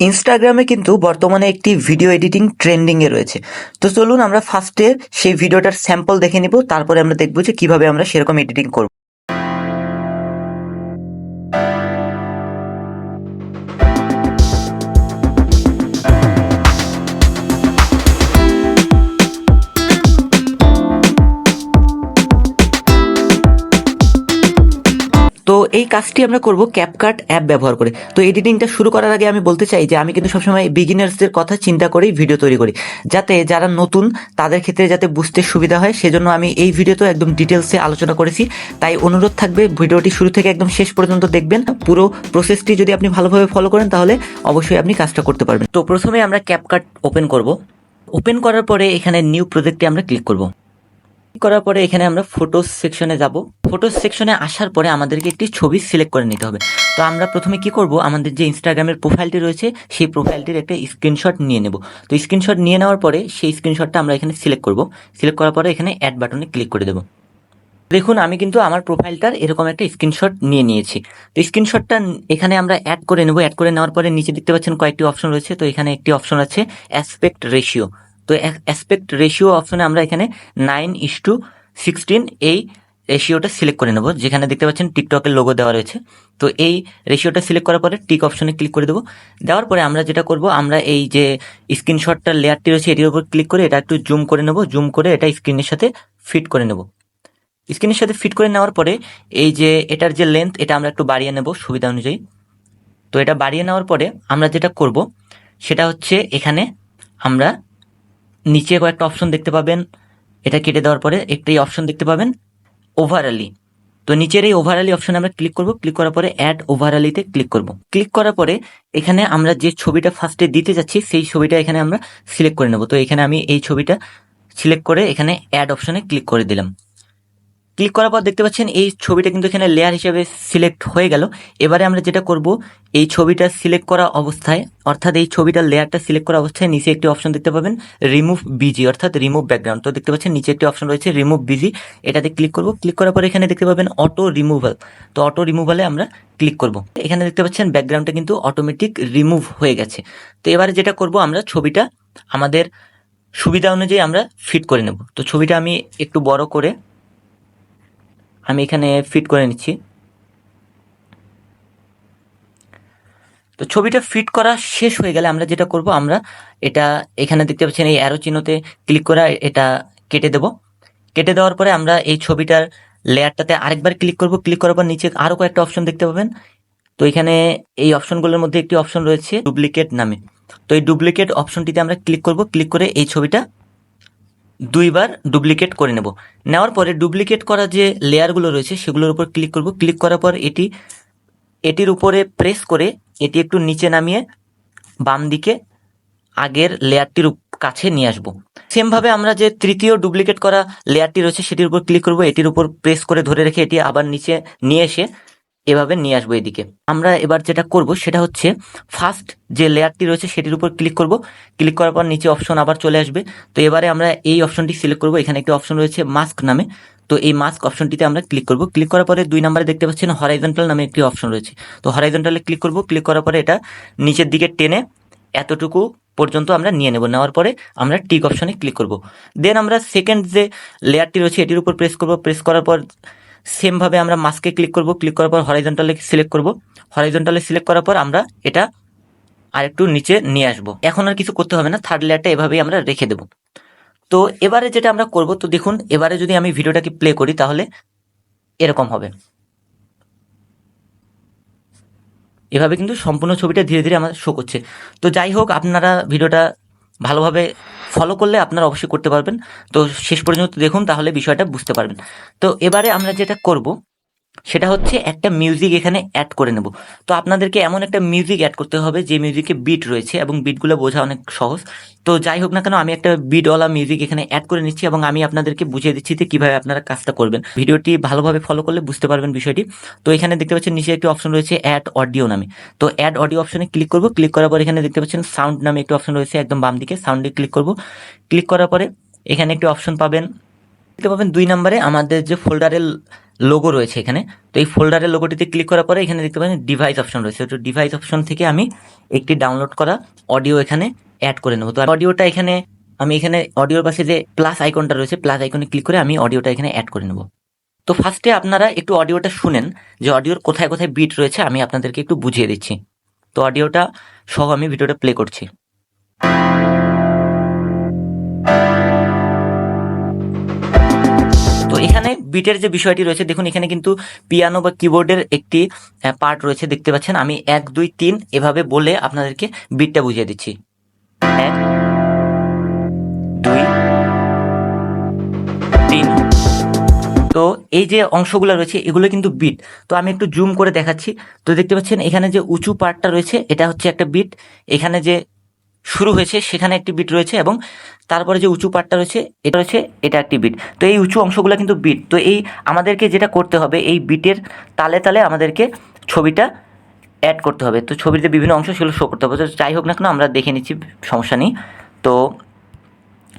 ইনস্টাগ্রামে কিন্তু বর্তমানে একটি ভিডিও এডিটিং ট্রেন্ডিং এ রয়েছে। তো চলুন আমরা ফার্স্টে সেই ভিডিওটার স্যাম্পল দেখে নিব, তারপরে আমরা দেখব যে কীভাবে আমরা সেরকম এডিটিং করব। এই কাজটি আমরা করব ক্যাপকাট অ্যাপ ব্যবহার করে। তো এডিটিংটা শুরু করার আগে আমি বলতে চাই যে, আমি কিন্তু সবসময় বিগিনার্সদের কথা চিন্তা করেই ভিডিও তৈরি করি। যাতে যারা নতুন, তাদের ক্ষেত্রে যাতে বুঝতে সুবিধা হয়, সেজন্য আমি এই ভিডিওতে একদম ডিটেলসে আলোচনা করেছি। তাই অনুরোধ থাকবে, ভিডিওটি শুরু থেকে একদম শেষ পর্যন্ত দেখবেন। পুরো প্রসেসটি যদি আপনি ভালোভাবে ফলো করেন, তাহলে অবশ্যই আপনি কাজটা করতে পারবেন। তো প্রথমে আমরা ক্যাপকাট ওপেন করব। ওপেন করার পরে এখানে নিউ প্রজেক্টে আমরা ক্লিক করব। করার পরে এখানে আমরা ফটোস সেকশনে যাব। ফটোস সেকশনে আসার পরে আমাদেরকে একটি ছবি সিলেক্ট করে নিতে হবে। তো আমরা প্রথমে কি করব? আমাদের যে ইনস্টাগ্রামের প্রোফাইলটি রয়েছে, সেই প্রোফাইলটির একটা স্ক্রিনশট নিয়ে নেব। তো স্ক্রিনশট নিয়ে নেওয়ার পরে সেই স্ক্রিনশটটা আমরা এখানে সিলেক্ট করব। সিলেক্ট করার পরে এখানে অ্যাড বাটনে ক্লিক করে দেবো। দেখুন, আমি কিন্তু আমার প্রোফাইলটার এরকম একটা স্ক্রিনশট নিয়ে নিয়েছি। তো স্ক্রিনশটটা এখানে আমরা অ্যাড করে নেব। অ্যাড করে নেওয়ার পরে নিচে দেখতে পাচ্ছেন কয়েকটি অপশন রয়েছে। তো এখানে একটি অপশন আছে অ্যাসপেক্ট রেশিও তো অ্যাসপেক্ট রেশিও অপশনে আমরা এখানে নাইন ইস টু সিক্সটিন এই রেশিওটা সিলেক্ট করে নেব। যেখানে দেখতে পাচ্ছেন টিকটকের লোগো দেওয়া রয়েছে। তো এই রেশিওটা সিলেক্ট করার পরে টিক অপশনে ক্লিক করে দেবো। দেওয়ার পরে আমরা যেটা করব, আমরা এই যে স্ক্রিনশটটার লেয়ারটি রয়েছে, এটির উপর ক্লিক করে এটা একটু জুম করে নেব। জুম করে এটা স্ক্রিনের সাথে ফিট করে নেব। স্ক্রিনের সাথে ফিট করে নেওয়ার পরে এই যে এটার যে লেন্থ এটা আমরা একটু বাড়িয়ে নেব সুবিধা অনুযায়ী। তো এটা বাড়িয়ে নেওয়ার পরে আমরা যেটা করব, সেটা হচ্ছে এখানে আমরা নিচে কয়েকটা অপশন দেখতে পাবেন। এটা কেটে দেওয়ার পরে একটাই অপশন দেখতে পাবেন ওভারঅলি তো নিচের এই ওভারঅলি অপশনে আমরা ক্লিক করব। ক্লিক করার পরে অ্যাড ওভারঅলিতে ক্লিক করব। ক্লিক করার পরে এখানে আমরা যে ছবিটা ফার্স্টে দিতে যাচ্ছি, সেই ছবিটা এখানে আমরা সিলেক্ট করে নেব। তো এখানে আমি এই ছবিটা সিলেক্ট করে এখানে অ্যাড অপশনে ক্লিক করে দিলাম। ক্লিক করার পর দেখতে পাচ্ছেন এই ছবিটা কিন্তু এখানে লেয়ার হিসেবে সিলেক্ট হয়ে গেল। এবারে আমরা যেটা করব, এই ছবিটা সিলেক্ট করা অবস্থায়, অর্থাৎ এই ছবিটার লেয়ারটা সিলেক্ট করা অবস্থায় নিচে একটি অপশন দেখতে পাবেন রিমুভ বিজি অর্থাৎ রিমুভ ব্যাকগ্রাউন্ড তো দেখতে পাচ্ছেন নিচে একটি অপশন রয়েছে রিমুভ বিজি এটাতে ক্লিক করব ক্লিক করার পর এখানে দেখতে পাবেন অটো রিমুভাল তো অটো রিমুভালে আমরা ক্লিক করব। এখানে দেখতে পাচ্ছেন ব্যাকগ্রাউন্ডটা কিন্তু অটোমেটিক রিমুভ হয়ে গেছে। তো এবারে যেটা করব আমরা, ছবিটা আমাদের সুবিধা অনুযায়ী আমরা ফিট করে নেব। তো ছবিটা আমি একটু বড় করে আমি এখানে ফিট করে নিচ্ছি। তো ছবিটা ফিট করা শেষ হয়ে গেলে আমরা যেটা করব, আমরা এটা এখানে দেখতে পাচ্ছেন এই অ্যারো চিহ্নতে ক্লিক করা এটা কেটে দেব। কেটে দেওয়ার পরে আমরা এই ছবিটার লেয়ারটাতে আরেকবার ক্লিক করব। ক্লিক করার পর নিচে আরও কয়েকটা অপশন দেখতে পাবেন। তো এখানে এই অপশনগুলোর মধ্যে একটি অপশন রয়েছে ডুপ্লিকেট নামে। তো এই ডুপ্লিকেট অপশনটিতে আমরা ক্লিক করব। ক্লিক করে এই ছবিটা দুইবার ডুপ্লিকেট করে নেব। নেওয়ার পরে ডুপ্লিকেট করা যে লেয়ারগুলো রয়েছে, সেগুলোর উপর ক্লিক করব। ক্লিক করার পর এটি, এটির উপরে প্রেস করে এটি একটু নিচে নামিয়ে বাম দিকে আগের লেয়ারটির কাছে নিয়ে আসব। সেমভাবে আমরা যে তৃতীয় ডুপ্লিকেট করা লেয়ারটি রয়েছে, সেটির উপর ক্লিক করব। এটির উপর প্রেস করে ধরে রেখে এটি আবার নিচে নিয়ে এসে এভাবে নিয়ে আসব এদিকে। আমরা এবার যেটা করব সেটা হচ্ছে ফার্স্ট যে লেয়ারটি রয়েছে সেটির উপর ক্লিক করব। ক্লিক করার পর নিচে অপশন আবার চলে আসবে। তো এবারে আমরা এই অপশনটি সিলেক্ট করব। এখানে একটি অপশন রয়েছে মাস্ক নামে। তো এই মাস্ক অপশনটিতে আমরা ক্লিক করব। ক্লিক করার পরে দুই নম্বরে দেখতে পাচ্ছেন হরাইজন্টাল নামে একটি অপশন রয়েছে। তো হরাইজন্টালে ক্লিক করব। ক্লিক করার পরে এটা নিচের দিকে টেনে এতটুকু পর্যন্ত আমরা নিয়ে নেব। নেওয়ার পরে আমরা টিক অপশনে ক্লিক করব। দেন আমরা সেকেন্ড যে লেয়ারটি রয়েছে এটির উপর প্রেস করব। প্রেস করার পর সেমভাবে আমরা মাস্কে ক্লিক করব ক্লিক করার পর হরাইজন্টালে সিলেক্ট করব। হরাইজন্টালে সিলেক্ট করার পর আমরা এটা আর একটু নিচে নিয়ে আসব। এখন আর কিছু করতে হবে না থার্ড লেয়ারটা এভাবেই আমরা রেখে দেব। তো এবারে যেটা আমরা করব, তো দেখুন, এবারে যদি আমি ভিডিওটাকে প্লে করি, তাহলে এরকম হবে। এভাবে কিন্তু সম্পূর্ণ ছবিটা ধীরে ধীরে আমার শো করছে। তো যাই হোক, আপনারা ভিডিওটা ভালোভাবে ফলো করলে আপনারা অবশ্যই করতে পারবেন। তো শেষ পর্যন্ত দেখুন, তাহলে বিষয়টা বুঝতে পারবেন। তো এবারে আমরা যেটা করব সেটা হচ্ছে একটা মিউজিক এখানে অ্যাড করে নেব। তো আপনাদেরকে এমন একটা মিউজিক অ্যাড করতে হবে, যে মিউজিকে বিট রয়েছে এবং বিটগুলো বোঝা অনেক সহজ। তো যাই হোক না কেন, আমি একটা বিটওয়ালা মিউজিক এখানে অ্যাড করে নিচ্ছি এবং আমি আপনাদেরকে বুঝিয়ে দিচ্ছি যে কীভাবে আপনারা কাজটা করবেন। ভিডিওটি ভালোভাবে ফলো করলে বুঝতে পারবেন বিষয়টি। তো এখানে দেখতে পাচ্ছেন, নিচে একটি অপশন রয়েছে অ্যাড অডিও নামে। তো অ্যাড অডিও অপশনে ক্লিক করব। ক্লিক করার পর এখানে দেখতে পাচ্ছেন সাউন্ড নামে একটি অপশন রয়েছে একদম বাম দিকে। সাউন্ডে ক্লিক করব। ক্লিক করার পরে এখানে একটি অপশন পাবেন। দেখতে পাবেন দুই নম্বরে আমাদের যে ফোল্ডারের লোগো রয়েছে এখানে। তো এই ফোল্ডারের লোগোটিতে ক্লিক করার পরে এখানে দেখতে পাচ্ছেন ডিভাইস অপশন রয়েছে। তো ডিভাইস অপশন থেকে আমি একটি ডাউনলোড করা অডিও এখানে অ্যাড করে নেব। তো অডিওটা এখানে, আমি এখানে অডিওর পাশে যে প্লাস আইকনটা রয়েছে প্লাস আইকনে ক্লিক করে আমি অডিওটা এখানে অ্যাড করে নেব। তো ফার্স্টে আপনারা একটু অডিওটা শুনেন, যে অডিওর কোথায় কোথায় বিট রয়েছে, আমি আপনাদেরকে একটু বুঝিয়ে দিচ্ছি। তো অডিওটা সহ আমি ভিডিওটা প্লে করছি। বিটের যে বিষয়টি রয়েছে, দেখুন, এখানে কিন্তু পিয়ানো বা কিবোর্ডের একটি পার্ট রয়েছে, দেখতে পাচ্ছেন। আমি এক, দুই, তিন এভাবে বলে আপনাদেরকে বিটটা বুঝিয়ে দিচ্ছি। এক, দুই, তিন। তো এই যে অংশগুলো রয়েছে, এগুলো কিন্তু বিট তো আমি একটু জুম করে দেখাচ্ছি। তো দেখতে পাচ্ছেন, এখানে যে উঁচু পার্টটা রয়েছে, এটা হচ্ছে একটা বিট এখানে যে শুরু হয়েছে, সেখানে একটি বিট রয়েছে এবং তারপরে যে উঁচু পাটটা রয়েছে, এটা রয়েছে, এটা একটি বিট তো এই উঁচু অংশগুলো কিন্তু বিট তো এই আমাদেরকে যেটা করতে হবে, এই বিটের তালে তালে আমাদেরকে ছবিটা অ্যাড করতে হবে। তো ছবিতে বিভিন্ন অংশ, সেগুলো শো করতে হবে। তো যাই হোক না কেন, আমরা দেখে নিচ্ছি, সমস্যা নেই। তো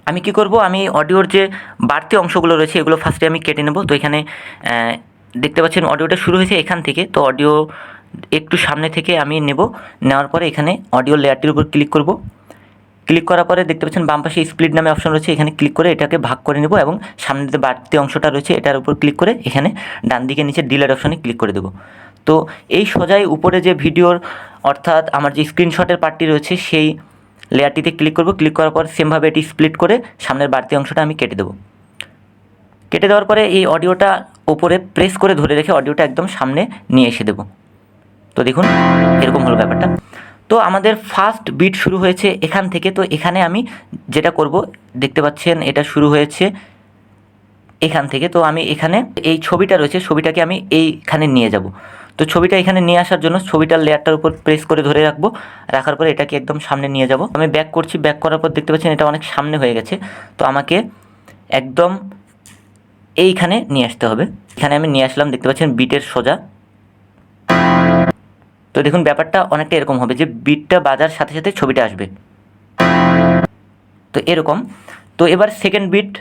আমি কি করব, আমি অডিওর যে বাড়তি অংশগুলো রয়েছে, এগুলো ফার্স্টে আমি কেটে নেব। তো এখানে দেখতে পাচ্ছেন অডিওটা শুরু হয়েছে এখান থেকে। তো অডিও একটু সামনে থেকে আমি নেব। নেওয়ার পরে এখানে অডিও লেয়ারটির উপর ক্লিক করব। ক্লিক করার পরে দেখতে পাচ্ছেন বাম পাশে স্প্লিট নামে অপশন রয়েছে। এখানে ক্লিক করে এটাকে ভাগ করে নেব এবং সামনে যে বাড়তি অংশটা রয়েছে, এটার উপর ক্লিক করে এখানে ডান দিকে নিচে ডিলেট অপশনে ক্লিক করে দেবো। তো এই সোজাই উপরে যে ভিডিওর, অর্থাৎ আমার যে স্ক্রিনশটের পার্টটি রয়েছে, সেই লেয়ারটিতে ক্লিক করব। ক্লিক করার পর সেমভাবে এটি স্প্লিট করে সামনের বাড়তি অংশটা আমি কেটে দেবো। কেটে দেওয়ার পরে এই অডিওটা ওপরে প্রেস করে ধরে রেখে অডিওটা একদম সামনে নিয়ে এসে দেবো। তো দেখুন, এরকম হলো ব্যাপারটা। তো আমাদের ফার্স্ট বিট শুরু হয়েছে এখান থেকে। তো এখানে আমি যেটা করব, দেখতে পাচ্ছেন এটা শুরু হয়েছে এখান থেকে। তো আমি এখানে এই ছবিটা রয়েছে, ছবিটাকে আমি এইখানে নিয়ে যাব। তো ছবিটা এখানে নিয়ে আসার জন্য ছবিটার লেয়ারটার উপর প্রেস করে ধরে রাখব। রাখার পরে এটাকে একদম সামনে নিয়ে যাব। আমি ব্যাক করছি ব্যাক করার পর দেখতে পাচ্ছেন এটা অনেক সামনে হয়ে গেছে। তো আমাকে একদম এইখানে নিয়ে আসতে হবে। এখানে আমি নিয়ে আসলাম, দেখতে পাচ্ছেন বিটের সোজা। তো দেখুন, ব্যাপারটা অনেকটা এরকম হবে যে বিটটা বাজার সাথে সাথে ছবিটা আসবে। তো এরকম। তো এবার সেকেন্ড বিট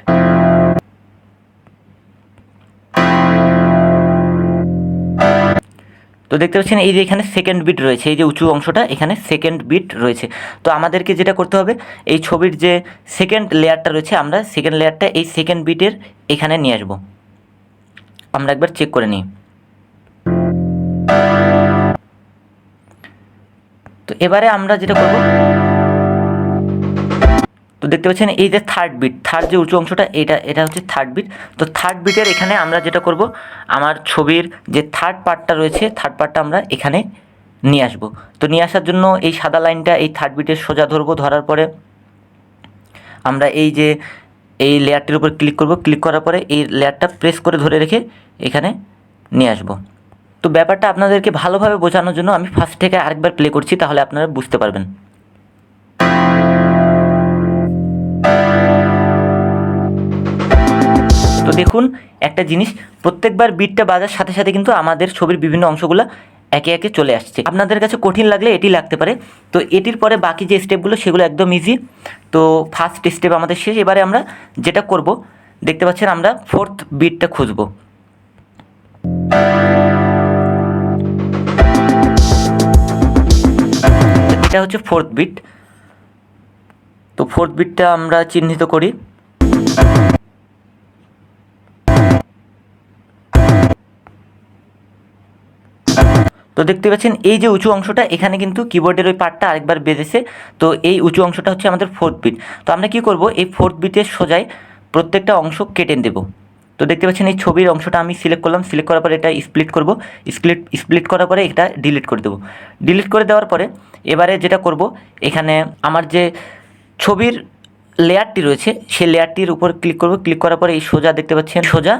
তো দেখতে পাচ্ছেন, এই যে এখানে সেকেন্ড বিট রয়েছে, এই যে উঁচু অংশটা, এখানে সেকেন্ড বিট রয়েছে। তো আমাদেরকে যেটা করতে হবে, এই ছবির যে সেকেন্ড লেয়ারটা রয়েছে, আমরা সেকেন্ড লেয়ারটা এই সেকেন্ড বিটের এখানে নিয়ে আসব। আমরা একবার চেক করে নিই। এবারে আমরা যেটা করব, তো দেখতে পাচ্ছেন এই যে থার্ড বিট থার্ড যে উঁচু অংশটা, এটা এটা হচ্ছে থার্ড বিট তো থার্ড বিটের এখানে আমরা যেটা করব, আমার ছবির যে থার্ড পার্টটা রয়েছে থার্ড পার্টটা আমরা এখানে নিয়ে আসব। তো নিয়ে আসার জন্য এই সাদা লাইনটা এই থার্ড বিটের সোজা ধরবো, ধরার পরে আমরা এই যে এই লেয়ারটির উপর ক্লিক করব ক্লিক করার পরে এই লেয়ারটা প্রেস করে ধরে রেখে এখানে নিয়ে আসব। তো ব্যাপারটা আপনাদেরকে ভালোভাবে বোঝানোর জন্য আমি ফার্স্ট থেকে আরেকবার প্লে করছি, তাহলে আপনারা বুঝতে পারবেন। তো দেখুন, একটা জিনিস, প্রত্যেকবার বিটটা বাজার সাথে সাথে কিন্তু আমাদের ছবির বিভিন্ন অংশগুলো একে একে চলে আসছে। আপনাদের কাছে কঠিন লাগলে এটি লাগতে পারে। তো এটির পরে বাকি যে স্টেপগুলো সেগুলো একদম ইজি তো ফার্স্ট স্টেপ আমাদের শেষ। এবারে আমরা যেটা করব, দেখতে পাচ্ছেন আমরা ফোর্থ বিটটা খুঁজবো। এটা হচ্ছে ফোর্থ বিট তো ফোর্থ বিটটা আমরা চিহ্নিত করি। তো দেখতে পাচ্ছেন, এই যে উঁচু অংশটা, এখানে কিন্তু কিবোর্ডের ওই পার্টটা আরেকবার বেঁধেছে। তো এই উঁচু অংশটা হচ্ছে আমাদের ফোর্থ বিট তো আমরা কি করব? এই ফোর্থ বিটের সোজায় প্রত্যেকটা অংশ কেটে দেব। তো দেখতে পাচ্ছেন, এই ছবির অংশটা আমি সিলেক্ট করলাম। সিলেক্ট করার পরে এটা স্প্লিট করব। স্প্লিট স্প্লিট করার পরে এটা ডিলিট করে দেবো। ডিলিট করে দেওয়ার পরে এবারে যেটা করব, এখানে আমার যে ছবির লেয়ারটি রয়েছে, সেই লেয়ারটির উপর ক্লিক করব। ক্লিক করার পরে এই সোজা দেখতে পাচ্ছেন, সোজা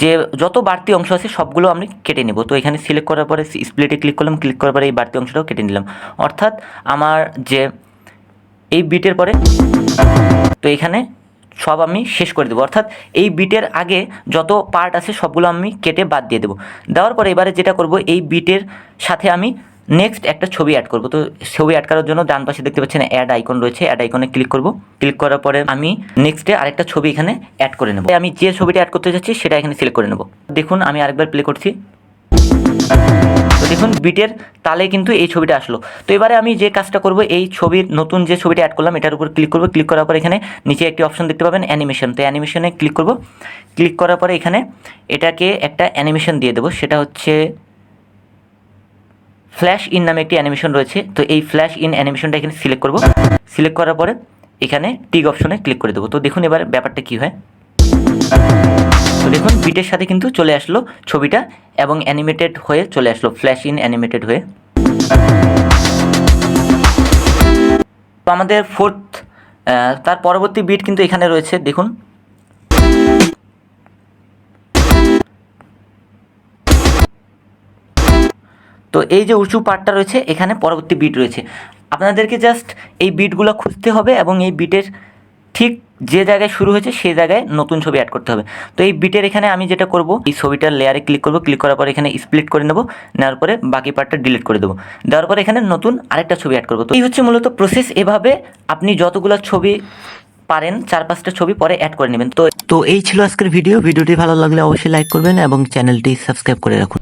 যে যত বাড়তি অংশ আছে সবগুলো আমি কেটে নেব। তো এখানে সিলেক্ট করার পরে স্প্লিটে ক্লিক করলাম ক্লিক করার পরে এই বাড়তি অংশটাও কেটে নিলাম। অর্থাৎ আমার যে এই বিটের পরে তো এখানে সব আমি শেষ করে দেবো। অর্থাৎ এই বিটের আগে যত পার্ট আছে সবগুলো আমি কেটে বাদ দিয়ে দেবো। দেওয়ার পরে এবারে যেটা করব, এই বিটের সাথে আমি নেক্সট একটা ছবি অ্যাড করব। তো ছবি অ্যাড করার জন্য ডান পাশে দেখতে পাচ্ছেন অ্যাড আইকন রয়েছে। অ্যাড আইকনে ক্লিক করব। ক্লিক করার পরে আমি নেক্সটে আরেকটা ছবি এখানে অ্যাড করে নেব। আমি যে ছবিটা অ্যাড করতে যাচ্ছি, সেটা এখানে সিলেক্ট করে নেব। দেখুন, আমি আরেকবার প্লে করছি। তো দেখুন বিটের তালে কিন্তু এই ছবিটা আসলো। তো এবারে আমি যে কাজটা করব, এই ছবির নতুন যে ছবিটা অ্যাড করলাম, এটার উপর ক্লিক করব। ক্লিক করার পর এখানে নিচে একটি অপশন দেখতে পাবেন অ্যানিমেশন তো অ্যানিমেশনে ক্লিক করব। ক্লিক করার পরে এখানে এটাকে একটা অ্যানিমেশন দিয়ে দেবো। সেটা হচ্ছে ফ্ল্যাশ ইন নামে একটি অ্যানিমেশন রয়েছে। তো এই ফ্ল্যাশ ইন অ্যানিমেশনটা এখানে সিলেক্ট করব। সিলেক্ট করার পরে এখানে টিক অপশনে ক্লিক করে দেবো। তো দেখুন এবার ব্যাপারটা কী হয়। তো দেখুন বিটের সাথে কিন্তু চলে আসলো ছবিটা এবং অ্যানিমেটেড হয়ে চলে আসলো ফ্ল্যাশ ইন অ্যানিমেটেড হয়ে। তো আমাদের ফোর্থ তার পরবর্তী বিট কিন্তু এখানে রয়েছে। দেখুন তো এই যে উঁচু পার্টটা রয়েছে, এখানে পরবর্তী বিট রয়েছে। আপনাদেরকে জাস্ট এই বিটগুলো খুঁজতে হবে এবং এই বিটের ঠিক যে জায়গায় শুরু হয়েছে, সেই জায়গায় নতুন ছবি অ্যাড করতে হবে। তো এই বিটের এখানে আমি যেটা করব, এই ছবিটার লেয়ারে ক্লিক করব ক্লিক করার পরে এখানে স্প্লিট করে নেব, নেওয়ার পরে বাকি পার্টটা ডিলিট করে দেবো। দেওয়ার পরে এখানে নতুন আরেকটা ছবি অ্যাড করব। তো এই হচ্ছে মূলত প্রসেস এভাবে আপনি যতগুলো ছবি পারেন, চার পাঁচটা ছবি পরে অ্যাড করে নেবেন। তো তো এই ছিল আজকের ভিডিও ভিডিওটি ভালো লাগলে অবশ্যই লাইক করবেন এবং চ্যানেলটি সাবস্ক্রাইব করে রাখুন।